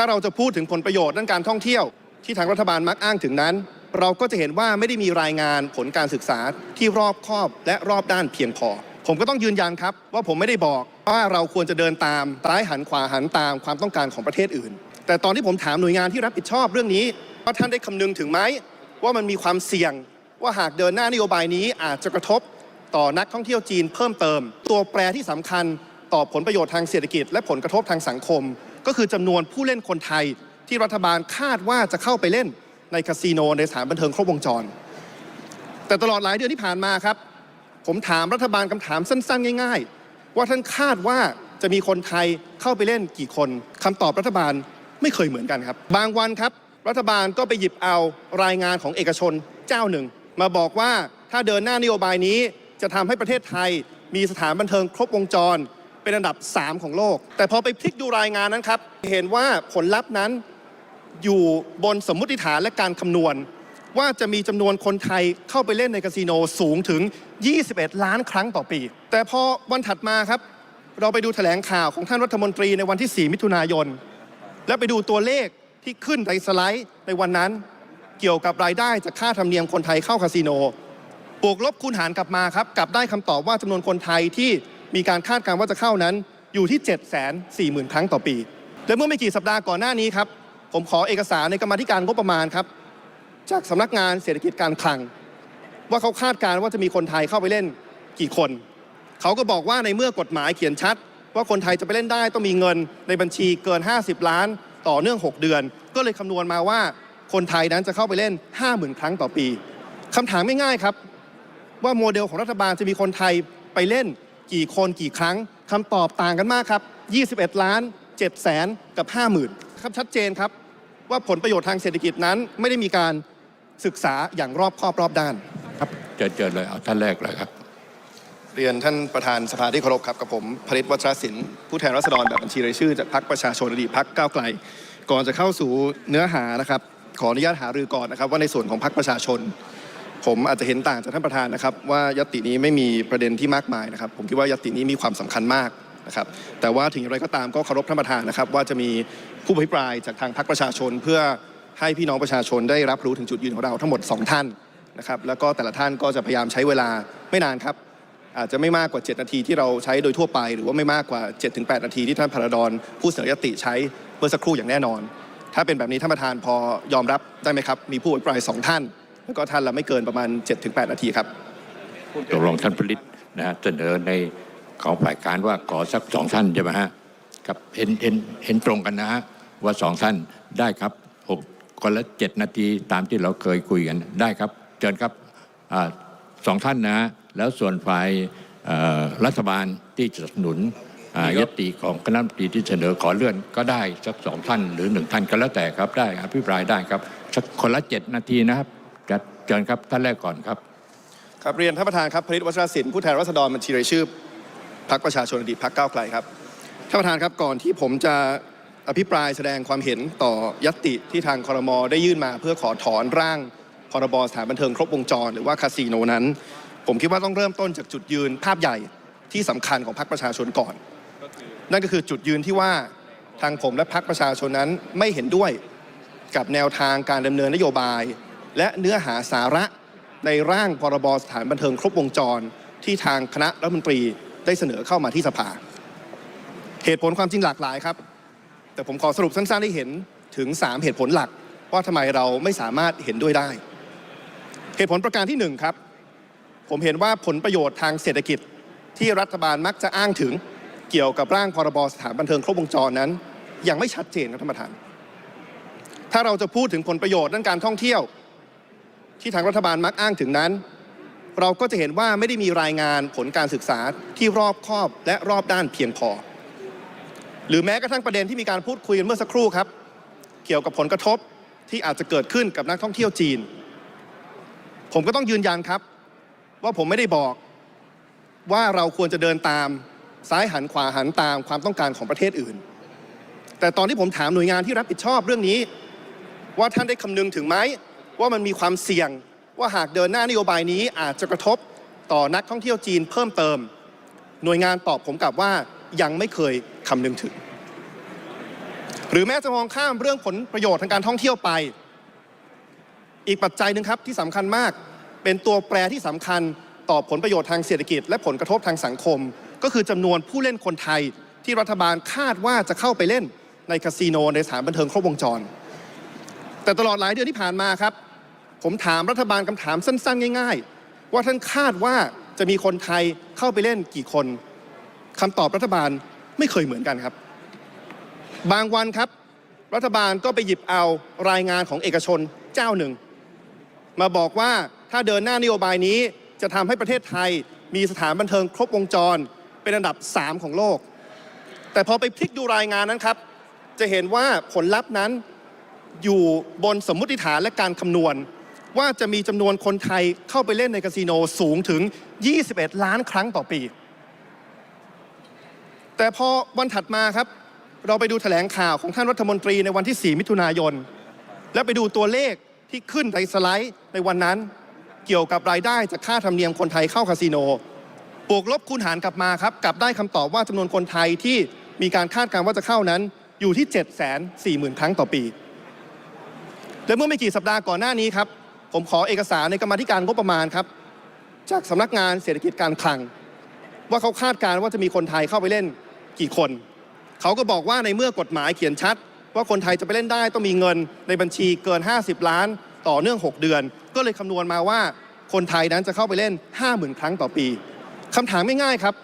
ถ้าเราจะพูดถึงผลประโยชน์ด้านการท่องเที่ยวที่ทางรัฐบาลมักอ้างถึงนั้น เราก็จะเห็นว่าไม่ได้มีรายงานผลการศึกษาที่รอบคอบและรอบด้านเพียงพอ ผมก็ต้องยืนยันครับ ว่าผมไม่ได้บอกว่าเราควรจะเดินตามซ้ายหันขวาหันตามความต้องการของประเทศอื่น แต่ตอนที่ผมถามหน่วยงานที่รับผิดชอบเรื่องนี้ว่าท่านได้คำนึงถึงไหมว่ามันมีความเสี่ยง ว่าหากเดินหน้านโยบายนี้อาจจะกระทบต่อนักท่องเที่ยวจีนเพิ่มเติม ตัวแปรที่สำคัญต่อผลประโยชน์ทางเศรษฐกิจ และผลกระทบทางสังคม ก็คือจำนวนผู้เล่นคนไทยที่รัฐบาลคาดว่าจะเข้าไปเล่นในคาสิโนในสถานบันเทิงครบวงจร แต่ตลอดหลายเดือนที่ผ่านมาครับ ผมถามรัฐบาลคำถามสั้น ๆ ง่าย ๆ ว่าท่านคาดว่าจะมีคนไทยเข้าไปเล่นกี่คนคำตอบรัฐบาลไม่เคยเหมือนกันครับ บางวันครับ รัฐบาลก็ไปหยิบเอารายงานของเอกชนเจ้าหนึ่ง มาบอกว่าถ้าเดินหน้านโยบายนี้จะทำให้ประเทศไทยมีสถานบันเทิงครบวงจร เป็นอันดับ 3 ของโลก แต่พอไปพลิกดูรายงานนั้นครับ เห็นว่าผลลัพธ์นั้นอยู่บนสมมุติฐานและการคำนวณ ว่าจะมีจำนวนคนไทยเข้าไปเล่นในคาสิโนสูงถึง 21 ล้านครั้งต่อปี แต่พอวันถัดมาครับ เราไปดูแถลงข่าวของท่านรัฐมนตรีในวันที่ 4 มิถุนายน และไปดูตัวเลขที่ขึ้นในสไลด์ในวันนั้นเกี่ยวกับรายได้จากค่าธรรมเนียมคนไทยเข้าคาสิโน บวกลบคูณหารกลับมาครับกลับได้คำตอบว่าจำนวนคนไทยที่ มีการคาดการณ์ว่าจะเข้านั้นอยู่ที่ 7 4 0 0 0 0 ครั้งต่อปี และเมื่อไม่กี่สัปดาห์ก่อนหน้านี้ครับ ผมขอเอกสารในกรรมธิการงบประมาณครับ จากสำนักงานเศรษฐกิจการคลัง ว่าเขาคาดการณ์ว่าจะมีคนไทยเข้าไปเล่นกี่คน เขาก็บอกว่าในเมื่อกฎหมายเขียนชัด ว่าคนไทยจะไปเล่นได้ต้องมีเงินในบัญชีเกิน 50 ล้านต่อเนื่อง 6 เดือน ก็เลยคำนวณมาว่าคนไทยนั้นจะเข้าไปเล่น 50,000 ครั้งต่อปีคำถามง่ายๆครับ ว่าโมเดลของรัฐบาลจะมีคนไทยไปเล่น กี่คนกี่ครั้งคำตอบต่างกันมากครับ 21 ล้าน7แสนกับ 50,000ครับชัดเจนครับ ว่าผลประโยชน์ทางเศรษฐกิจนั้น ไม่ได้มีการศึกษาอย่างรอบคอบรอบด้านครับเจอเจอเลยเอาท่านแรกเลยครับ เรียนท่านประธานสภาที่เคารพครับกับผมพริตวัชรศิลป์ผู้แทนรัษฎรแบบบัญชีรายชื่อจากพรรคประชาชนอดีตพรรคก้าวไกล ก่อนจะเข้าสู่เนื้อหานะครับ ขออนุญาตหารือก่อนนะครับ ว่าในส่วนของพรรคประชาชน ผมอาจจะเห็นต่างจากท่านประธานนะครับ ว่ายตินี้ไม่มีประเด็นที่มากมายนะครับ ผมคิดว่ายตินี้มีความสำคัญมากนะครับ แต่ว่าถึงอย่างไรก็ตามก็เคารพท่านประธานนะครับ ว่าจะมีผู้อภิปรายจากทางพรรคประชาชน เพื่อให้พี่น้องประชาชนได้รับรู้ถึงจุดยืนของเราทั้งหมดสองท่านนะครับ แล้วก็แต่ละท่านก็จะพยายามใช้เวลาไม่นานครับ อาจจะไม่มากกว่า 7 นาทีที่เราใช้โดยทั่วไป หรือว่าไม่มากกว่า 7-8 นาทีที่ท่านพระดอนผู้เสนอยติใช้เมื่อสักครู่อย่างแน่นอน ถ้าเป็นแบบนี้ท่านประธานพอยอมรับได้ไหมครับ มีผู้อภิปรายสองท่าน แล้วก็ท่านละไม่เกินประมาณ 7-8 นาทีครับตกลงท่านผลิตนะฮะเสนอในของฝ่ายการว่าขอสักสองท่านใช่ไหมฮะครับเห็นเห็นเห็นตรงกันนะฮะว่าสองท่านได้ครับหกคนละเจ็ดนาทีตามที่เราเคยคุยกันได้ครับเชิญครับอ่าสองท่านนะฮะแล้วส่วนฝ่ายเอ่อรัฐบาลที่จะสนับสนุนอ่ายตติของคณะรัฐมนตรีที่เสนอขอเลื่อนก็ได้สักสองท่านหรือหนึ่งท่านก็แล้วแต่ครับได้อภิปรายได้ครับสักคนละเจ็ดนาทีนะครับจะ เชิญครับท่านแรกก่อนครับครับเรียนท่านประธานครับพริตวัชรศิลป์ผู้แทนรัษฎรบัญชีรายชื่อพรรคประชาชนอดีตพรรคก้าวไกลครับท่านประธานครับก่อนที่ผมจะอภิปรายแสดงความเห็นต่อยตติที่ทางคอรมอได้ยื่นมาเพื่อขอถอนร่างพรบสถานบันเทิงครบวงจร หรือว่าคาสิโนนั้น ผมคิดว่าต้องเริ่มต้นจากจุดยืนภาพใหญ่ที่สำคัญของพรรคประชาชนก่อน นั่นก็คือจุดยืนที่ว่าทางผมและพรรคประชาชนนั้นไม่เห็นด้วยกับแนวทางการดำเนินนโยบาย และเนื้อหาสาระในร่างพรบสถานบันเทิงครบวงจรที่ทางคณะรัฐมนตรีได้เสนอเข้ามาที่สภา เหตุผลความจริงหลากหลายครับ แต่ผมขอสรุปสั้นๆให้เห็นถึง 3 เหตุผลหลัก ว่าทำไมเราไม่สามารถเห็นด้วยได้ เหตุผลประการที่หนึ่งครับ ผมเห็นว่าผลประโยชน์ทางเศรษฐกิจที่รัฐบาลมักจะอ้างถึงเกี่ยวกับร่างพรบสถานบันเทิงครบวงจรนั้น ยังไม่ชัดเจนครับท่านประธาน ถ้าเราจะพูดถึงผลประโยชน์ด้านการท่องเที่ยว ที่ทางรัฐบาลมักอ้างถึงนั้น เราก็จะเห็นว่าไม่ได้มีรายงานผลการศึกษาที่รอบคอบและรอบด้านเพียงพอ หรือแม้กระทั่งประเด็นที่มีการพูดคุยกันเมื่อสักครู่ครับ เกี่ยวกับผลกระทบที่อาจจะเกิดขึ้นกับนักท่องเที่ยวจีน ผมก็ต้องยืนยันครับ ว่าผมไม่ได้บอกว่าเราควรจะเดินตามซ้ายหันขวาหันตามความต้องการของประเทศอื่น แต่ตอนที่ผมถามหน่วยงานที่รับผิดชอบเรื่องนี้ ว่าท่านได้คำนึงถึงไหม ว่ามันมีความเสี่ยงว่าหากเดินหน้านโยบายนี้อาจจะกระทบต่อนักท่องเที่ยวจีนเพิ่มเติม หน่วยงานตอบผมกลับว่ายังไม่เคยคำนึงถึง หรือแม้จะมองข้ามเรื่องผลประโยชน์ทางการท่องเที่ยวไป อีกปัจจัยหนึ่งครับที่สำคัญมาก เป็นตัวแปรที่สำคัญต่อผลประโยชน์ทางเศรษฐกิจ และผลกระทบทางสังคม ก็คือจำนวนผู้เล่นคนไทยที่รัฐบาลคาดว่าจะเข้าไปเล่นในคาสิโนในสถานบันเทิงครบวงจร แต่ตลอดหลายเดือนที่ผ่านมาครับ ผมถามรัฐบาลคำถามสั้นๆ ง่าย ๆ ว่าท่านคาดว่าจะมีคนไทยเข้าไปเล่นกี่คนคำตอบรัฐบาลไม่เคยเหมือนกันครับ บางวันครับ รัฐบาลก็ไปหยิบเอารายงานของเอกชนเจ้าหนึ่ง มาบอกว่าถ้าเดินหน้านโยบายนี้จะทำให้ประเทศไทยมีสถานบันเทิงครบวงจร เป็นอันดับ 3 ของโลก แต่พอไปพลิกดูรายงานนั้นครับ จะเห็นว่าผลลัพธ์นั้นอยู่บนสมมติฐานและการคำนวณ ว่าจะมีจำนวนคนไทยเข้าไปเล่นในคาสิโนสูงถึง 21 ล้านครั้งต่อปี แต่พอวันถัดมาครับ เราไปดูแถลงข่าวของท่านรัฐมนตรีในวันที่ 4 มิถุนายน แล้วไปดูตัวเลขที่ขึ้นในสไลด์ในวันนั้น เกี่ยวกับรายได้จากค่าธรรมเนียมคนไทยเข้าคาสิโน บวกลบคูณหารกลับมาครับกลับได้คำตอบว่าจำนวนคนไทยที่มีการคาดการณ์ว่าจะเข้านั้นอยู่ที่ 7 4 0 0 0 0 ครั้งต่อปี และเมื่อไม่กี่สัปดาห์ก่อนหน้านี้ครับ ผมขอเอกสารในกรรมธิการงบประมาณครับ จากสำนักงานเศรษฐกิจการคลัง ว่าเขาคาดการณ์ว่าจะมีคนไทยเข้าไปเล่นกี่คน เขาก็บอกว่าในเมื่อกฎหมายเขียนชัด ว่าคนไทยจะไปเล่นได้ต้องมีเงินในบัญชีเกิน 50 ล้านต่อเนื่อง 6 เดือน ก็เลยคำนวณมาว่าคนไทยนั้นจะเข้าไปเล่น 50,000 ครั้งต่อปีคำถามง่ายๆครับ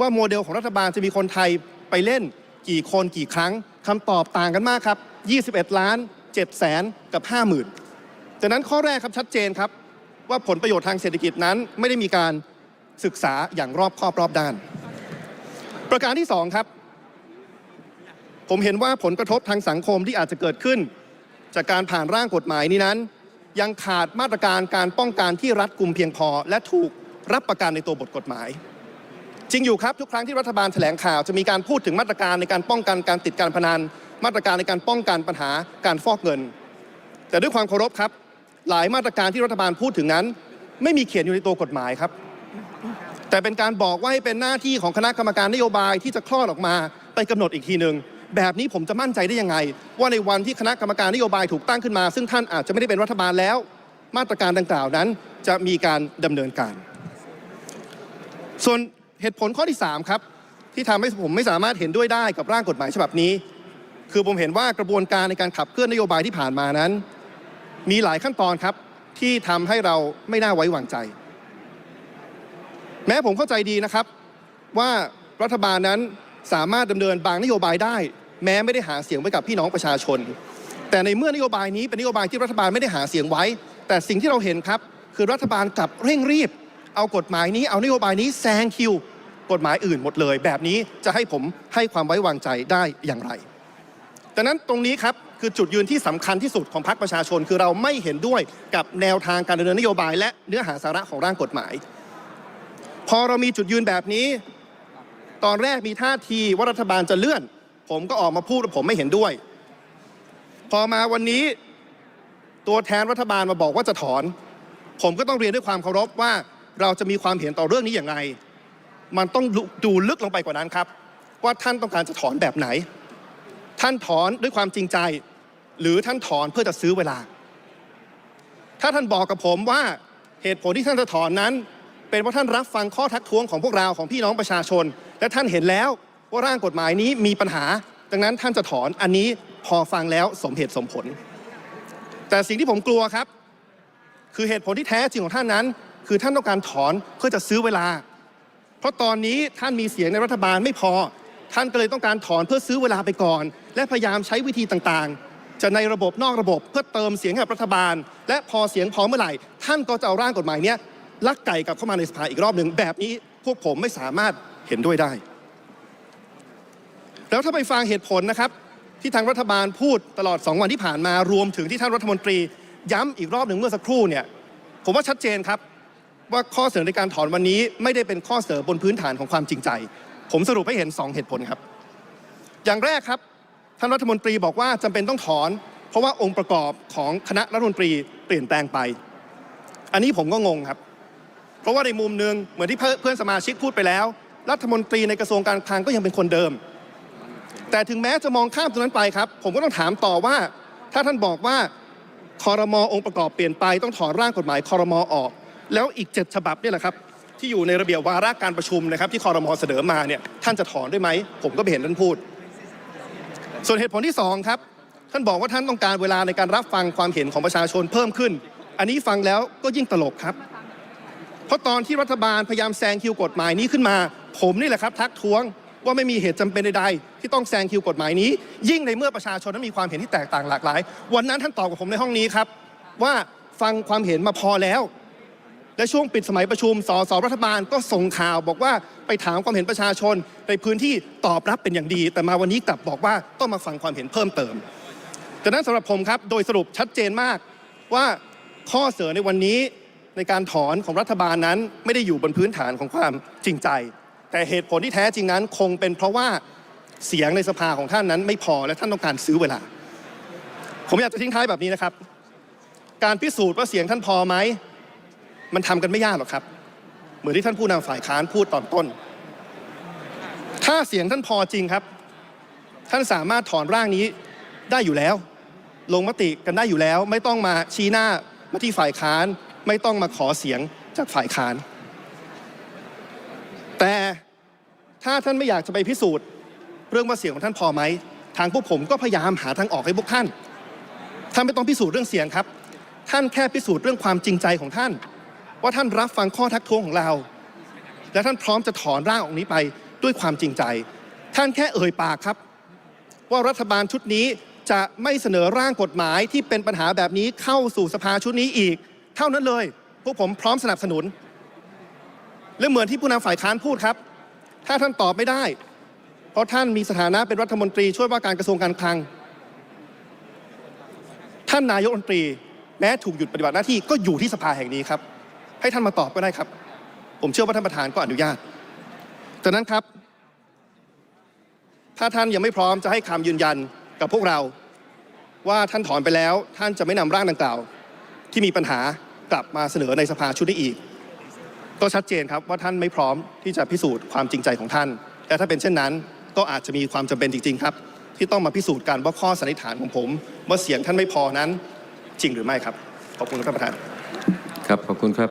ว่าโมเดลของรัฐบาลจะมีคนไทยไปเล่นกี่คนกี่ครั้งคำตอบต่างกันมากครับ 21 ล้าน7แสนกับ 50,000 จากนั้นข้อแรกครับชัดเจนครับ ว่าผลประโยชน์ทางเศรษฐกิจนั้น ไม่ได้มีการศึกษาอย่างรอบคอบรอบด้าน ประการที่สองครับ ผมเห็นว่าผลกระทบทางสังคมที่อาจจะเกิดขึ้น จากการผ่านร่างกฎหมายนี้นั้น ยังขาดมาตรการการป้องกันที่รัดกุมเพียงพอ และถูกรับประกันในตัวบทกฎหมายจริงอยู่ครับทุกครั้งที่รัฐบาลแถลงข่าวจะมีการพูดถึงมาตรการในการป้องกันการติดการพนัน มาตรการในการป้องกันปัญหาการฟอกเงิน แต่ด้วยความเคารพครับ หลายมาตรการที่รัฐบาลพูดถึงนั้น ไม่มีเขียนอยู่ในตัวกฎหมายครับ แต่เป็นการบอกว่าให้เป็นหน้าที่ของคณะกรรมการนโยบายที่จะคลอดออกมาไปกำหนดอีกทีหนึ่งแบบนี้ผมจะมั่นใจได้ยังไง ว่าในวันที่คณะกรรมการนโยบายถูกตั้งขึ้นมา ซึ่งท่านอาจจะไม่ได้เป็นรัฐบาลแล้ว มาตรการดังกล่าวนั้น จะมีการดำเนินการ ส่วนเหตุผลข้อที่ 3 ครับ ที่ทำให้ผมไม่สามารถเห็นด้วยได้กับร่างกฎหมายฉบับนี้ คือผมเห็นว่ากระบวนการในการขับเคลื่อนนโยบายที่ผ่านมานั้น มีหลายขั้นตอนครับที่ทำให้เราไม่น่าไว้วางใจ แม้ผมเข้าใจดีนะครับ ว่ารัฐบาลนั้นสามารถดำเนินบางนโยบายได้ แม้ไม่ได้หาเสียงไว้กับพี่น้องประชาชน แต่ในเมื่อนโยบายนี้เป็นนโยบายที่รัฐบาลไม่ได้หาเสียงไว้ แต่สิ่งที่เราเห็นครับ คือรัฐบาลกลับเร่งรีบ เอากฎหมายนี้เอานโยบายนี้แซงคิวกฎหมายอื่นหมดเลย แบบนี้จะให้ผมให้ความไว้วางใจได้อย่างไรดังนั้นตรงนี้ครับ คือจุดยืนที่สำคัญที่สุดของพรรคประชาชน คือเราไม่เห็นด้วยกับแนวทางการดำเนินนโยบาย และเนื้อหาสาระของร่างกฎหมาย พอเรามีจุดยืนแบบนี้ ตอนแรกมีท่าทีว่ารัฐบาลจะเลื่อน ผมก็ออกมาพูดว่าผมไม่เห็นด้วย พอมาวันนี้ตัวแทนรัฐบาลมาบอกว่าจะถอน ผมก็ต้องเรียนด้วยความเคารพว่าเราจะมีความเห็นต่อเรื่องนี้อย่างไร มันต้องดูลึกลงไปกว่านั้นครับ ว่าท่านต้องการจะถอนแบบไหน ท่านถอนด้วยความจริงใจ หรือท่านถอนเพื่อจะซื้อเวลา ถ้าท่านบอกกับผมว่าเหตุผลที่ท่านจะถอนนั้น เป็นเพราะท่านรับฟังข้อทักท้วงของพวกเราของพี่น้องประชาชน และท่านเห็นแล้วว่าร่างกฎหมายนี้มีปัญหา ดังนั้นท่านจะถอนอันนี้พอฟังแล้วสมเหตุสมผล แต่สิ่งที่ผมกลัวครับ คือเหตุผลที่แท้จริงของท่านนั้น คือท่านต้องการถอนเพื่อจะซื้อเวลา เพราะตอนนี้ท่านมีเสียงในรัฐบาลไม่พอ ท่านก็เลยต้องการถอนเพื่อซื้อเวลาไปก่อน และพยายามใช้วิธีต่างๆ จะในระบบนอกระบบเพื่อเติมเสียงให้กับรัฐบาล และพอเสียงพอเมื่อไหร่ ท่านก็จะเอาร่างกฎหมายเนี้ยลักไก่กลับเข้ามาในสภาอีกรอบหนึ่งแบบนี้พวกผมไม่สามารถเห็นด้วยได้ แล้วถ้าไปฟังเหตุผลนะครับ ที่ทางรัฐบาลพูดตลอด 2 วันที่ผ่านมารวมถึงที่ท่านรัฐมนตรี ย้ำอีกรอบหนึ่งเมื่อสักครู่เนี่ยผมว่าชัดเจนครับว่าข้อเสนอในการถอนวันนี้ไม่ได้เป็นข้อเสนอบนพื้นฐานของความจริงใจ ผมสรุปให้เห็น 2 เหตุผลครับ อย่างแรกครับ ท่านรัฐมนตรีบอกว่าจำเป็นต้องถอน เพราะว่าองค์ประกอบของคณะรัฐมนตรีเปลี่ยนแปลงไป อันนี้ผมก็งงครับ เพราะว่าในมุมหนึ่งเหมือนที่เพื่อนสมาชิกพูดไปแล้ว รัฐมนตรีในกระทรวงการคลังก็ยังเป็นคนเดิม แต่ถึงแม้จะมองข้ามตรงนั้นไปครับ ผมก็ต้องถามต่อว่า ถ้าท่านบอกว่าคอรมอองค์ประกอบเปลี่ยนไปต้องถอนร่างกฎหมายคอรมอออก แล้วอีกเจ็ดฉบับนี่แหละครับที่อยู่ในระเบียบวาระการประชุมนะครับที่คอรมอเสนอมาเนี่ยท่านจะถอนได้ไหมผมก็ไม่เห็นท่านพูด ส่วนเหตุผลที่สองครับ ท่านบอกว่าท่านต้องการเวลาในการรับฟังความเห็นของประชาชนเพิ่มขึ้น อันนี้ฟังแล้วก็ยิ่งตลกครับ เพราะตอนที่รัฐบาลพยายามแซงคิวกฎหมายนี้ขึ้นมา ผมนี่แหละครับ ทักท้วงว่าไม่มีเหตุจำเป็นใดๆที่ต้องแซงคิวกฎหมายนี้ ยิ่งในเมื่อประชาชนนั้นมีความเห็นที่แตกต่างหลากหลาย วันนั้นท่านตอบกับผมในห้องนี้ครับ ว่าฟังความเห็นมาพอแล้ว และช่วงปิดสมัยประชุมสสรัฐบาลก็ส่งข่าวบอกว่าไปถามความเห็นประชาชนในพื้นที่ตอบรับเป็นอย่างดี แต่มาวันนี้กลับบอกว่าต้องมาฟังความเห็นเพิ่มเติมดังนั้นสำหรับผมครับโดยสรุปชัดเจนมากว่าข้อเสนอในวันนี้ในการถอนของรัฐบาลนั้นไม่ได้อยู่บนพื้นฐานของความจริงใจ แต่เหตุผลที่แท้จริงนั้นคงเป็นเพราะว่าเสียงในสภาของท่านนั้นไม่พอและท่านต้องการซื้อเวลา ผมอยากจะทิ้งท้ายแบบนี้นะครับ การพิสูจน์ว่าเสียงท่านพอไหม มันทำกันไม่ยากหรอกครับ เหมือนที่ท่านผู้นำฝ่ายค้านพูดตอนต้น ถ้าเสียงท่านพอจริงครับ ท่านสามารถถอนร่างนี้ได้อยู่แล้ว ลงมติกันได้อยู่แล้ว ไม่ต้องมาชี้หน้ามาที่ฝ่ายค้าน ไม่ต้องมาขอเสียงจากฝ่ายค้าน แต่ถ้าท่านไม่อยากจะไปพิสูจน์ เรื่องว่าเสียงของท่านพอไหมทางพวกผมก็พยายามหาทางออกให้พวกท่าน ท่านไม่ต้องพิสูจน์เรื่องเสียงครับ ท่านแค่พิสูจน์เรื่องความจริงใจของท่าน ว่าท่านรับฟังข้อทักท้วงของเรา และท่านพร้อมจะถอนร่างออกนี้ไปด้วยความจริงใจ ท่านแค่เอ่ยปากครับ ว่ารัฐบาลชุดนี้จะไม่เสนอร่างกฎหมายที่เป็นปัญหาแบบนี้เข้าสู่สภาชุดนี้อีก เท่านั้นเลย พวกผมพร้อมสนับสนุน และเหมือนที่ผู้นำฝ่ายค้านพูดครับ ถ้าท่านตอบไม่ได้ เพราะท่านมีสถานะเป็นรัฐมนตรีช่วยว่าการกระทรวงการคลัง ท่านนายกรัฐมนตรี แม้ถูกหยุดปฏิบัติหน้าที่ก็อยู่ที่สภาแห่งนี้ครับ ให้ท่านมาตอบก็ได้ครับ ผมเชื่อว่าท่านประธานก็อนุญาตจากนั้นครับ ถ้าท่านยังไม่พร้อมจะให้คำยืนยันกับพวกเราว่าท่านถอนไปแล้ว ท่านจะไม่นำร่างดังกล่าว ที่มีปัญหากลับมาเสนอในสภาชุดนี้อีก ก็ชัดเจนครับว่าท่านไม่พร้อมที่จะพิสูจน์ความจริงใจของท่านแต่ถ้าเป็นเช่นนั้น ก็อาจจะมีความจำเป็นจริง ๆ ครับ ที่ต้องมาพิสูจน์กันว่าข้อสันนิษฐานของผม ว่าเสียงท่านไม่พอนั้นจริงหรือไม่ครับ ขอบคุณครับท่านประธาน ครับขอบคุณครับ